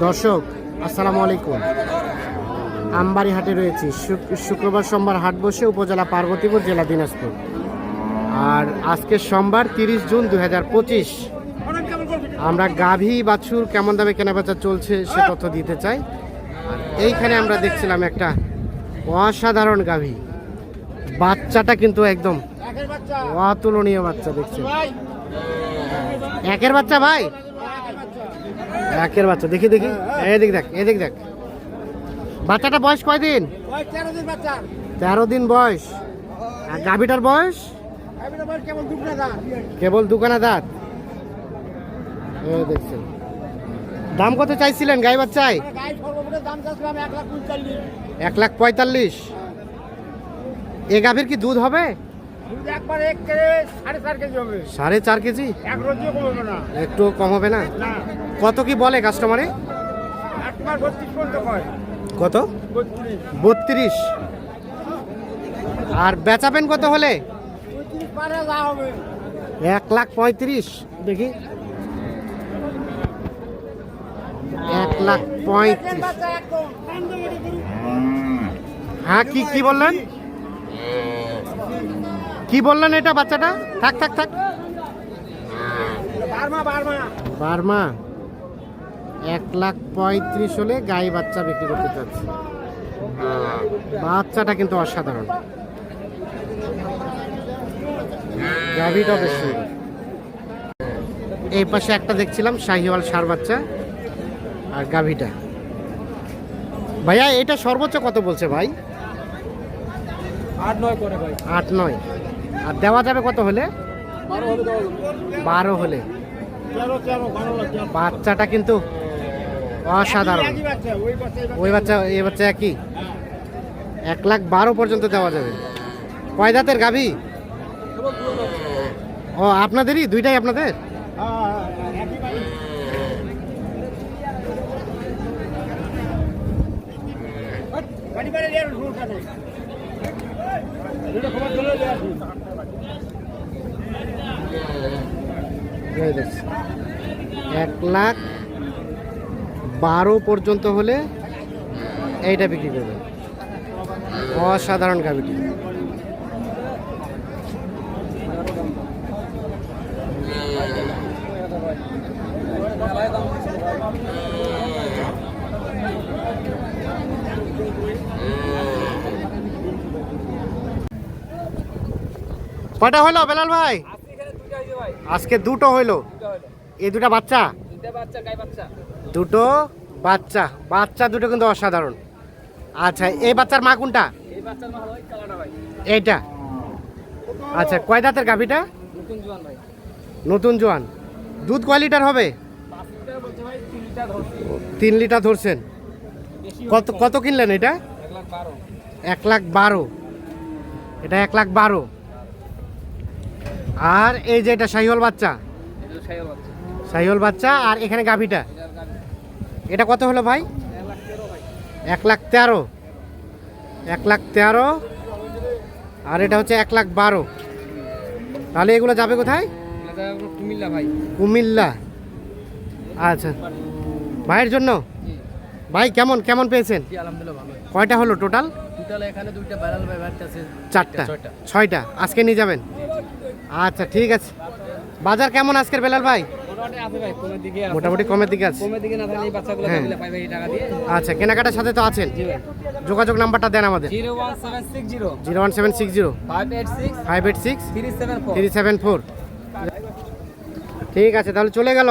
দর্শক, আসসালামু আলাইকুম। আমবাড়ি হাটে রয়েছি। শুক- শুক্রবার সোমবার হাট বসে উপজেলা পার্বতীপুর জেলা দিনাজপুর। আর আজকে সোমবার তিরিশ জুন দু আমরা গাভী বাছুর কেমন দামে কেনাবেচা চলছে সে তথ্য দিতে চাই। আর এইখানে আমরা দেখছিলাম একটা অসাধারণ গাভী। বাচ্চাটা কিন্তু একদম অতুলনীয় বাচ্চা, দেখছেন? একের বাচ্চা, ভাই? একের বাচ্চা। দেখি দেখি। এদিক দেখ এদিক দেখ। বাচ্চাটা বয়স কয়দিন? তেরো দিন বয়স। আর গাভিটার বয়স? কেবল দুখানা দাঁত। দেখছেন দাম কত চাইছিলেন গাই বাচ্চায়? এক লাখ পঁয়তাল্লিশ। এ গাভীর কি দুধ হবে? সাড়ে চার কেজি একটু কম হবে না? কত কি বলে কাস্টমারে কত? বত্রিশ। আর বেচাবেন কত হলে? এক লাখ পঁয়ত্রিশ। দেখি। এক লাখ পঁয়ত্রিশ। হ্যাঁ কি কি বললেন? কি বললেন এটা বাচ্চাটা? থাক থাক থাক। বার্মা এক লাখ পঁয়ত্রিশ হলে গাই বাচ্চা বিক্রি করতে চাচ্ছি। বাচ্চাটা কিন্তু অসাধারণ। গাভিটা বেশ সুন্দর। এই পাশে একটা দেখছিলাম শাহিওয়াল সার বাচ্চা আর গাভিটা। ভাইয়া এটা সর্বোচ্চ কত বলছে ভাই? আট নয় করে ভাই। আট নয়। আর দেওয়া যাবে কত হলে বারো হলে। বাচ্চাটা কিন্তু অসাধারণ ওই বাচ্চা, এই বাচ্চা। একই এক লাখ বারো পর্যন্ত দেওয়া যাবে কয় গাভী বাচ্চা। ও আপনাদেরই দুইটাই আপনাদের এক লাখ বারো পর্যন্ত হলে এইটা বিক্রি করবে। অসাধারণ গাভিটি। কয়টা হলো বেলাল ভাই? আজকে দুটো হইল। এই দুটা বাচ্চা। দুটো বাচ্চা। বাচ্চা দুটো কিন্তু অসাধারণ। আচ্ছা এই বাচ্চার মা কোনটা। এইটা। আচ্ছা কয় দাঁতের গাভিটা? নতুন জোয়ান। দুধ কয় লিটার হবে? তিন লিটার ধরছেন। কত কত কিনলেন এটা। এক লাখ বারো। এটা এক লাখ বারো। আর এই যে এটা শাহিওয়াল বাচ্চা? শাহিওয়াল বাচ্চা। আর এখানে গাভিটা? এটা কত হলো ভাই? এক লাখ তেরো এক লাখ তেরো আর এটা হচ্ছে এক লাখ বারো। তাহলে এগুলো যাবে কোথায়? কুমিল্লা ভাই। কুমিল্লা। আচ্ছা। ভাইয়ের জন্য? ভাই কেমন কেমন পেয়েছেন। কয়টা হলো টোটাল? টোটাল এখানে দুইটা ভাইরাল ভাই বাচ্চা আছে। চারটা। ছয়টা। আজকে নিয়ে যাবেন? আচ্ছা ঠিক আছে। বাজার কেমন আজকের বেলাল ভাই? মোটামুটি কমের দিকে আছে। হ্যাঁ। আচ্ছা কেনাকাটার সাথে তো আছেন। যোগাযোগ নাম্বারটা দেন আমাদের। Zero one seven six zero. Five eight six. Three seven four. ঠিক আছে তাহলে চলে গেল।